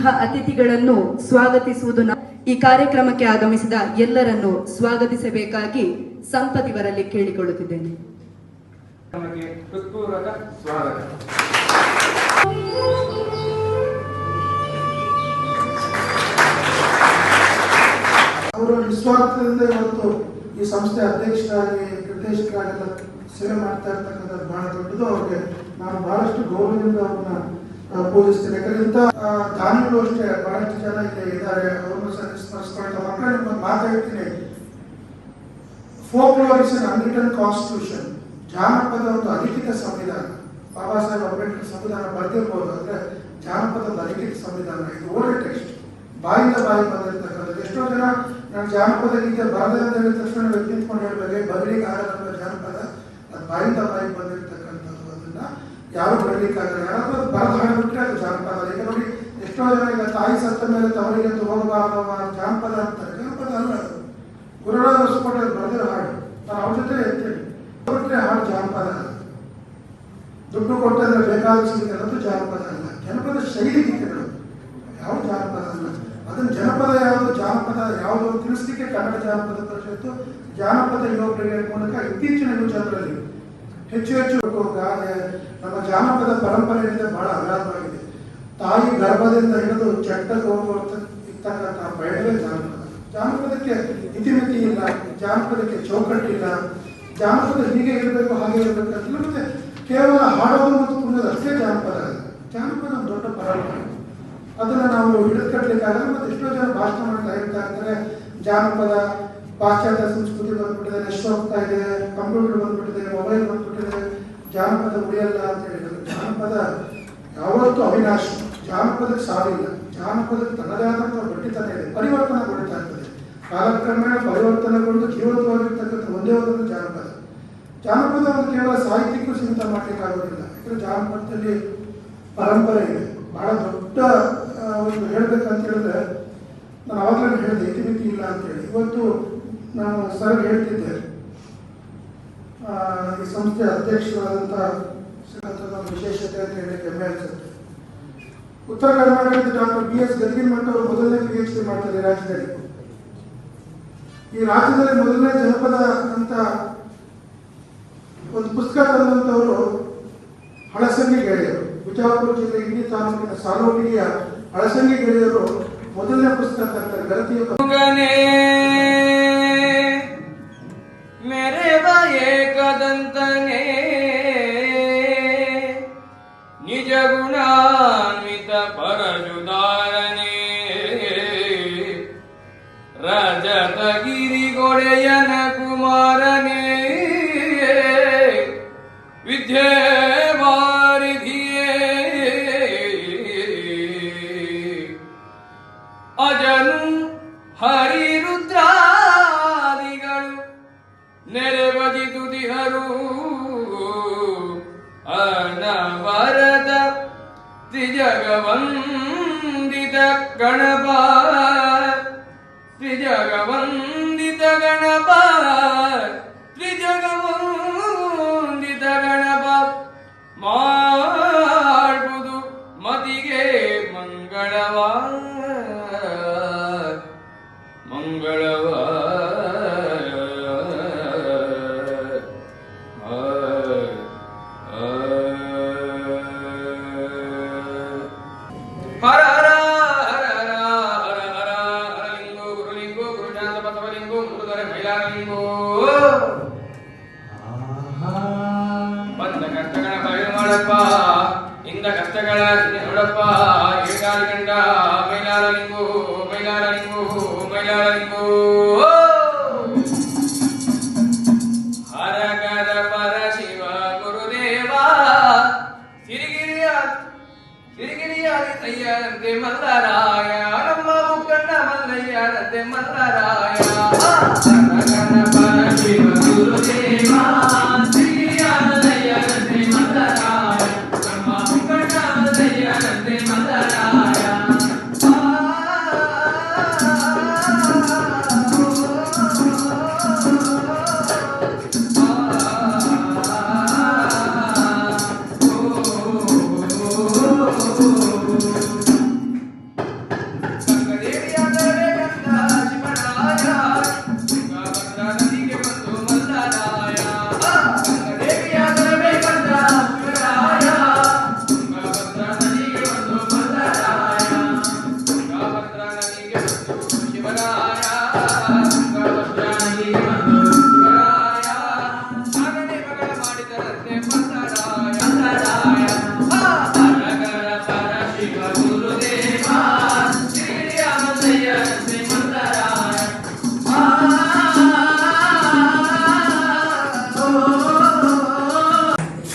ಆಗಮಿಸಿದಂತಹ ಅತಿಥಿಗಳನ್ನು ಸ್ವಾಗತಿಸುವುದು ಈ ಕಾರ್ಯಕ್ರಮಕ್ಕೆ ಆಗಮಿಸಿದ ಎಲ್ಲರನ್ನು ಸ್ವಾಗತಿಸಬೇಕಾಗಿ ಸಂಪತಿವರಲ್ಲಿ ಕೇಳಿಕೊಳ್ಳುತ್ತಿದ್ದೇನೆ. ನಮಗೆ ಹೃತ್ಪೂರ್ವಕ ಸ್ವಾಗತ. ಅವರು ನಿಸ್ವಾರ್ಥದಿಂದ ಇವತ್ತು ಈ ಸಂಸ್ಥೆ ಅಧ್ಯಕ್ಷರಾಗಿ ನಿರ್ದೇಶಕರಾಗೆಲ್ಲ ಸೇವೆ ಮಾಡ್ತಾ ಇರ್ತಕ್ಕಂಥದ್ದು ಬಹಳ ದೊಡ್ಡದು. ಅವ್ರಿಗೆ ನಾನು ಬಹಳಷ್ಟು ಗೌರವದಿಂದ ಅವ್ರನ್ನ ಆ, ಪೂಜಿಸ್ತೇನೆ ಯಾಕಂದ್ರೆ ಇಂಥ ಅಷ್ಟೇ ಬಹಳಷ್ಟು ಜನ ಇಲ್ಲಿ ಇದ್ದಾರೆ. ಅವರು ಸರ್ ಸ್ಮರಿಸ್ಕೊಳ್ತಾ ಮಕ್ಕಳು ನಿಮ್ಮನ್ನು ಮಾತಾಡ್ತೀನಿ folklore is an unwritten constitution ಜಾನಪದ ಒಂದು ಅಲಿಖಿತ ಸಂವಿಧಾನ. ಬಾಬಾ ಸಾಹೇಬ್ ಅಂಬೇಡ್ಕರ್ ಸಂವಿಧಾನ ಬರ್ತಿರ್ಬೋದು ಅಂದ್ರೆ ಜಾನಪದ ಒಂದು ಅಲಿಖಿತ ಸಂವಿಧಾನ. ಇದು ಓಲ್ಡ್ ಟೆಕ್ಸ್ಟ್. ಬಾಯಿಂದ ಬಾಯಿ ಬಂದಿರ್ತಕ್ಕಂಥದ್ದು. ಎಷ್ಟೋ ಜನ ನಾನು ಜಾನಪದ ಗೀತೆ ಬರದೆ ಅಂತ ಹೇಳಿದ ತಕ್ಷಣ ವ್ಯಕ್ತಿ ನಿಂತ್ಕೊಂಡು ಹೇಳ್ಬೇಕು ಬರಲಿಕ್ಕೆ ಆಗಲ್ಲ ಜಾನಪದ. ಅದು ಬಾಯಿಂದ ಬಾಯಿ ಬಂದಿರ್ತಕ್ಕಂಥದ್ದು. ಅದನ್ನ ಯಾರು ಬರಲಿಕ್ಕಾಗಲ್ಲ? ಯಾರಾದ್ರೂ ಬರದ ಹಣ ಬಿಟ್ಟರೆ ಅದು ಜಾನಪದ ಈಗ ನೋಡಿ ಎಷ್ಟೋ ಜನ ಈಗ ತಾಯಿ ಸತ್ತ ಮೇಲೆ ತವರಿಗೆ ಹೋಗಬಾರದು ಜಾನಪದ ಅಂತಾರೆ. ಜಾನಪದ ಅಲ್ಲ ಅದು. ಗುರುರಾಜ ಹೊಸಕೋಟೆ ಬರೆದಿರೋ ಹಾಡು. ನಾನು ಅವ್ರ ಜೊತೆ ಹೇಳ್ತೇನೆ ಬಿಟ್ಟರೆ ಹಾಡು ಜಾನಪದ ದುಡ್ಡು ಕೊಟ್ಟಂದ್ರೆ ಬೇಕಾದ ಸಿಗುತ್ತೆ ಅನ್ನೋದು ಜಾನಪದ ಅಲ್ಲ. ಜನಪದ ಶೈಲಿ ಗೀತೆಗಳು ಯಾವ ಜಾನಪದ ಅಲ್ಲ? ಅದನ್ನ ಜನಪದ ಯಾವುದು, ಜಾನಪದ ಯಾವುದು ತಿಳಿಸ್ಲಿಕ್ಕೆ ಕನ್ನಡ ಜಾನಪದ ಪರಿಷತ್ತು ಜಾನಪದ ಬ್ರಿಗೇಡ್ ಮೂಲಕ ಇತ್ತೀಚಿನ ಯುವಜನರಲ್ಲಿ ಹೆಚ್ಚು ಹೆಚ್ಚು ಗಾದೆ ಜಾನಪದ ಪರಂಪರೆಯಿಂದ ಬಹಳ ಅಗಾಧವಾಗಿದೆ. ತಾಯಿ ಗರ್ಭದಿಂದ ಹಿಡಿದು ಚಟ್ಟ ಹೋಗುವಂತ ಇರ್ತಕ್ಕಂತಹ ಬಯಲೇ ಜಾನಪದ. ಜಾನಪದಕ್ಕೆ ಇತಿಮಿತಿ ಇಲ್ಲ, ಜಾನಪದಕ್ಕೆ ಚೌಕಟ್ಟಿಲ್ಲ ಜಾನಪದ ಹೀಗೆ ಇರಬೇಕು, ಹಾಗೆ ಇರಬೇಕು ಅಂತ ಮತ್ತೆ ಕೇವಲ ಹಾಡೋದು ಮತ್ತು ಕುಣಿಯೋದು ಅಷ್ಟೇ ಜಾನಪದ. ಜಾನಪದ ಒಂದು ದೊಡ್ಡ ಪರಂಪರೆ. ಅದನ್ನ ನಾವು ಹಿಡಿದು ಕಟ್ಟಲಿಕ್ಕಾಗಲ್ಲ ಮತ್ತೆ ಎಷ್ಟೋ ಜನ ಭಾಷಣ ಮಾಡ್ತಾ ಹೇಳ್ತಾ ಇರ್ತಾರೆ. ಜಾನಪದ, ಪಾಶ್ಚಾತ್ಯ ಸಂಸ್ಕೃತಿ ಬಂದ್ಬಿಟ್ಟಿದೆ ನೆಸ್ಟ್ ಹೋಗ್ತಾ ಇದೆ, ಕಂಪ್ಯೂಟರ್ ಬಂದ್ಬಿಟ್ಟಿದೆ, ಮೊಬೈಲ್ ಬಂದ್ಬಿಟ್ಟಿದೆ, ಜಾನಪದ ಉಳಿಯಲ್ಲ ಅಂತ ಜಾನಪದ ಯಾವತ್ತೂ ಅವಿನಾಶ ಜಾನಪದಕ್ಕೆ ಸಾವಿಲ್ಲ ಜಾನಪದಕ್ಕೆ ತನ್ನದೇ ಆದಂತಹ ಗಟ್ಟಿತನ ಇದೆ ಪರಿವರ್ತನೆಗೊಳ್ತಾ ಇರ್ತದೆ ಕಾಲಕ್ರಮೇಣ ಪರಿವರ್ತನೆಗೊಂಡು ಜೀವಂತವಾಗಿರ್ತಕ್ಕಂಥ ಒಂದೇ ಒಂದು ಜಾನಪದ. ಜಾನಪದ ಒಂದು ಕೇವಲ ಸಾಹಿತ್ಯಕ್ಕೂ ಸೀಮಿತ ಮಾಡ್ಲಿಕ್ಕೆ ಆಗೋದಿಲ್ಲ ಯಾಕಂದ್ರೆ ಜಾನಪದದಲ್ಲಿ ಪರಂಪರೆ ಇದೆ. ಬಹಳ ದೊಡ್ಡ ಒಂದು ಹೇಳ್ಬೇಕಂತ ಹೇಳಿದ್ರೆ ನಾನು ಅವಾಗಲೇ ಹೇಳಿದೆ ಇತಿಮಿತಿ ಇಲ್ಲ ಅಂತ ಹೇಳಿ. ಇವತ್ತು ನಾನು ಸರ್ ಹೇಳ್ತಿದ್ದೆ. ಈ ಸಂಸ್ಥೆ ಅಧ್ಯಕ್ಷರಾದಂಥ ಸಿಕ್ಕಂಥದ್ದು ನಮ್ಮ ವಿಶೇಷತೆ ಅಂತ ಹೇಳಿ ಹೆಮ್ಮೆ ಅನ್ಸುತ್ತೆ ಉತ್ತರ ಕರ್ನಾಟಕದ ಡಾಕ್ಟರ್ ಬಿ ಎಸ್ ಅವರು ಮೊದಲನೇ ಪಿ ಎಚ್ ಡಿ ಮಾಡ್ತಾರೆ ರಾಜ್ಯದಲ್ಲಿ. ಈ ರಾಜ್ಯದಲ್ಲಿ ಮೊದಲನೇ ಜನಪದ ಅಂತ ಒಂದು ಪುಸ್ತಕ ತಂದಂಥವರು ಹಳಸಂಗಿ ಗೆಳೆಯರು. ಬಿಜಾಪುರ ಜಿಲ್ಲೆ ಇಂಡಿ ತಾಲೂಕಿನ ಸಾಲೋಟಿಯ ಹಳಸಂಗಿ ಗೆಳೆಯರು ಮೊದಲನೇ ಪುಸ್ತಕ ತರ್ತಾರೆ ಗಲತಿಯ ಮೇರೆ ಏಕದಂತನೇ ನೆರೆಬಜಿದುದಿಹರು ಅನವರತ ತ್ರಿಜಗವಂದಿತ ಗಣಪ. ತ್ರಿಜಗವಂದಿತ ಗಣಪ. ತ್ರಿಜಗವಂದಿತ ಗಣಪ. ಮಾಡುವುದು ಮತಿಗೆ ಮಂಗಳವ ಮಾಡಪ್ಪ ಇಂದ ಕಷ್ಟಗಳ ನೋಡಪ್ಪ ಏಕಾಲಿಗಂಡ ಮೈಲಾರಲಿಂಗೋ ಮೈಲಾರಲಿಂಗೋ ಮೈಲಾರಲಿಂಗೋ ಹರಗರ ಪರ ಶಿವ ಗುರುದೇವ ಸಿರಿಗಿರಿಯ ಸಿರಿಗಿರಿಯ ಅಯ್ಯರಂತೆ ಮಲ್ಲರಾಯ ನಮ್ಮ ಮುಖಂಡ ಮಲ್ಲಯ್ಯರಂತೆ ಮಲ್ಲರಾಯ ಹರಗರ ಪರ ಶಿವ ಗುರುದೇವ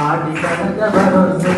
ఆడి కనక భరోసే